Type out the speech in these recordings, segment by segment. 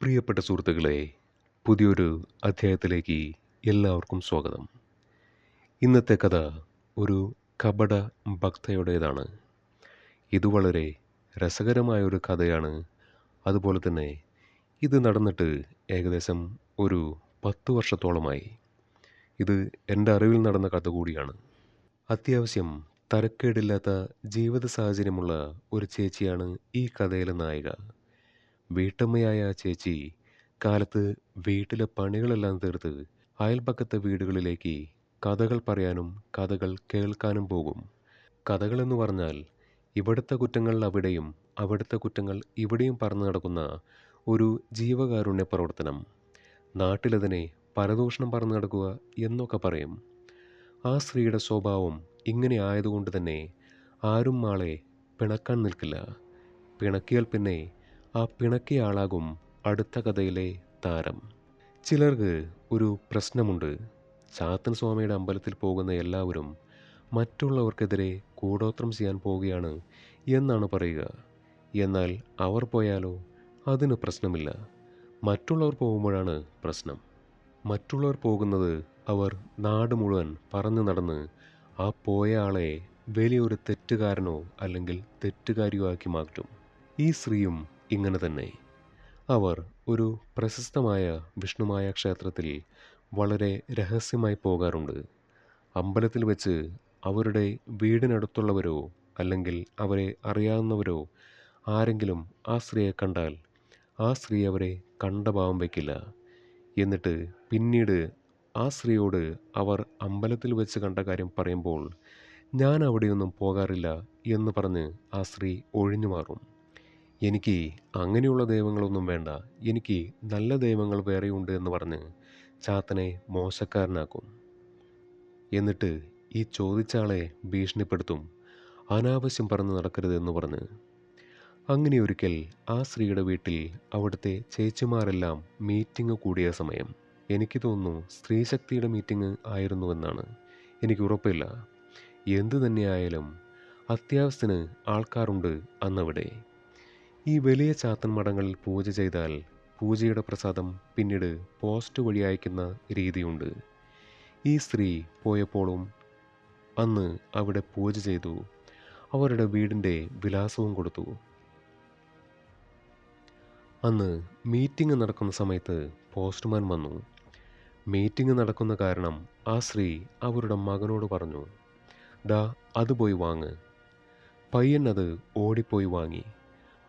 പ്രിയപ്പെട്ട സുഹൃത്തുക്കളെ പുതിയൊരു അധ്യായത്തിലേക്ക് എല്ലാവർക്കും സ്വാഗതം. ഇന്നത്തെ കഥ ഒരു കപട ഭക്തയുടേതാണ്. ഇത് വളരെ രസകരമായൊരു കഥയാണ്. അതുപോലെ തന്നെ ഇത് നടന്നിട്ട് ഏകദേശം ഒരു പത്ത് വർഷത്തോളമായി. ഇത് എന്റെ അറിവിൽ നടന്ന കഥ കൂടിയാണ്. അത്യാവശ്യം തരക്കേടില്ലാത്ത ജീവിത സാഹചര്യമുള്ള ഒരു ചേച്ചിയാണ് ഈ കഥയിലെ നായിക. വീട്ടമ്മയായ ആ ചേച്ചി കാലത്ത് വീട്ടിലെ പണികളെല്ലാം തീർത്ത് അയൽപക്കത്തെ വീടുകളിലേക്ക് കഥകൾ പറയാനും കഥകൾ കേൾക്കാനും പോകും. കഥകളെന്ന് പറഞ്ഞാൽ ഇവിടുത്തെ കുറ്റങ്ങൾ അവിടെയും അവിടുത്തെ കുറ്റങ്ങൾ ഇവിടെയും പറഞ്ഞു നടക്കുന്ന ഒരു ജീവകാരുണ്യ പ്രവർത്തനം. നാട്ടിലതിനെ പരദൂഷണം പറഞ്ഞു നടക്കുക എന്നൊക്കെ പറയും. ആ സ്ത്രീയുടെ സ്വഭാവം ഇങ്ങനെ ആയതുകൊണ്ട് തന്നെ ആരും ആളെ പിണക്കാൻ നിൽക്കില്ല. പിണക്കിയാൽ പിന്നെ ആ പിണക്കിയാളാകും അടുത്ത കഥയിലെ താരം. ചിലർക്ക് ഒരു പ്രശ്നമുണ്ട്. ചാത്തൻ സ്വാമിയുടെ അമ്പലത്തിൽ പോകുന്ന എല്ലാവരും മറ്റുള്ളവർക്കെതിരെ കൂടോത്രം ചെയ്യാൻ പോവുകയാണ് എന്നാണ് പറയുക. എന്നാൽ അവർ പോയാലോ അതിന് പ്രശ്നമില്ല. മറ്റുള്ളവർ പോകുമ്പോഴാണ് പ്രശ്നം. മറ്റുള്ളവർ പോകുന്നത് അവർ നാട് മുഴുവൻ പറഞ്ഞു നടന്ന് ആ പോയ ആളെ വലിയൊരു തെറ്റുകാരനോ അല്ലെങ്കിൽ തെറ്റുകാരിയോ ആക്കി മാറ്റും. ഈ സ്ത്രീയും ഇങ്ങനെ തന്നെ. അവർ ഒരു പ്രശസ്തമായ വിഷ്ണുമായ ക്ഷേത്രത്തിൽ വളരെ രഹസ്യമായി പോകാറുണ്ട്. അമ്പലത്തിൽ വെച്ച് അവരുടെ വീടിനടുത്തുള്ളവരോ അല്ലെങ്കിൽ അവരെ അറിയാവുന്നവരോ ആരെങ്കിലും ആ സ്ത്രീയെ കണ്ടാൽ ആ സ്ത്രീ അവരെ കണ്ട ഭാവം വയ്ക്കില്ല. എന്നിട്ട് പിന്നീട് ആ സ്ത്രീയോട് അവർ അമ്പലത്തിൽ വെച്ച് കണ്ട കാര്യം പറയുമ്പോൾ ഞാൻ അവിടെയൊന്നും പോകാറില്ല എന്ന് പറഞ്ഞ് ആ സ്ത്രീ ഒഴിഞ്ഞു മാറും. എനിക്ക് അങ്ങനെയുള്ള ദൈവങ്ങളൊന്നും വേണ്ട. എനിക്ക് നല്ല ദൈവങ്ങൾ വേറെയുണ്ട് എന്ന് പറഞ്ഞ് ചാത്തനെ മോശക്കാരനാക്കും. എന്നിട്ട് ഈ ചോദിച്ചാളെ ഭീഷണിപ്പെടുത്തും. അനാവശ്യം പറഞ്ഞ് നടക്കരുത് എന്ന് പറഞ്ഞ്. അങ്ങനെ ഒരിക്കൽ ആ സ്ത്രീയുടെ വീട്ടിൽ അവിടുത്തെ ചേച്ചിമാരെല്ലാം മീറ്റിംഗ് കൂടിയ സമയം. എനിക്ക് തോന്നുന്നു സ്ത്രീശക്തിയുടെ മീറ്റിംഗ് ആയിരുന്നുവെന്നാണ്. എനിക്ക് ഉറപ്പില്ല. എന്തു തന്നെയായാലും അത്യാവശ്യത്തിന് ആൾക്കാരുണ്ട് അന്നവിടെ. ഈ വലിയ ചാത്തൻ മഠങ്ങളിൽ പൂജ ചെയ്താൽ പൂജയുടെ പ്രസാദം പിന്നീട് പോസ്റ്റ് വഴി അയക്കുന്ന രീതിയുണ്ട്. ഈ സ്ത്രീ പോയപ്പോഴും അന്ന് അവിടെ പൂജ ചെയ്തു. അവരുടെ വീടിന്റെ വിലാസവും കൊടുത്തു. അന്ന് മീറ്റിംഗ് നടക്കുന്ന സമയത്ത് പോസ്റ്റ്മാൻ വന്നു. മീറ്റിംഗ് നടക്കുന്ന കാരണം ആ സ്ത്രീ അവരുടെ മകനോട് പറഞ്ഞു ദാ അത് പോയി വാങ്ങ്. പയ്യൻ അത് ഓടിപ്പോയി വാങ്ങി.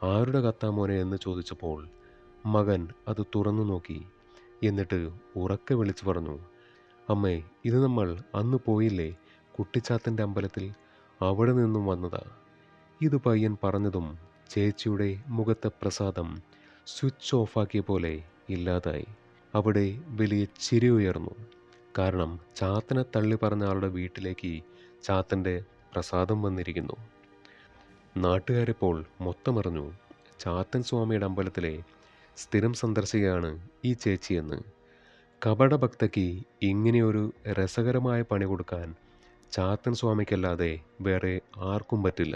ആരുടെ കത്താമോനെ എന്ന് ചോദിച്ചപ്പോൾ മകൻ അത് തുറന്നു നോക്കി. എന്നിട്ട് ഉറക്കെ വിളിച്ചു പറഞ്ഞു അമ്മേ ഇത് നമ്മൾ അന്ന് പോയില്ലേ കുട്ടിച്ചാത്തന്റെ അമ്പലത്തിൽ? അവിടെ നിന്നും വന്നതാ. ഇത് പയ്യൻ പറഞ്ഞതും ചേച്ചിയുടെ മുഖത്തെ പ്രസാദം സ്വിച്ച് ഓഫാക്കിയ പോലെ ഇല്ലാതായി. അവിടെ വലിയ ചിരി ഉയർന്നു. കാരണം ചാത്തനെ തള്ളി പറഞ്ഞ ആളുടെ വീട്ടിലേക്ക് ചാത്തന്റെ പ്രസാദം വന്നിരിക്കുന്നു. നാട്ടുകാരിപ്പോൾ മൊത്തമറിഞ്ഞു ചാത്തൻ സ്വാമിയുടെ അമ്പലത്തിലെ സ്ഥിരം സന്ദർശികയാണ് ഈ ചേച്ചിയെന്ന് കപടഭക്തയ്ക്ക് ഇങ്ങനെയൊരു രസകരമായ പണി കൊടുക്കാൻ ചാത്തൻ സ്വാമിക്കല്ലാതെ വേറെ ആർക്കും പറ്റില്ല.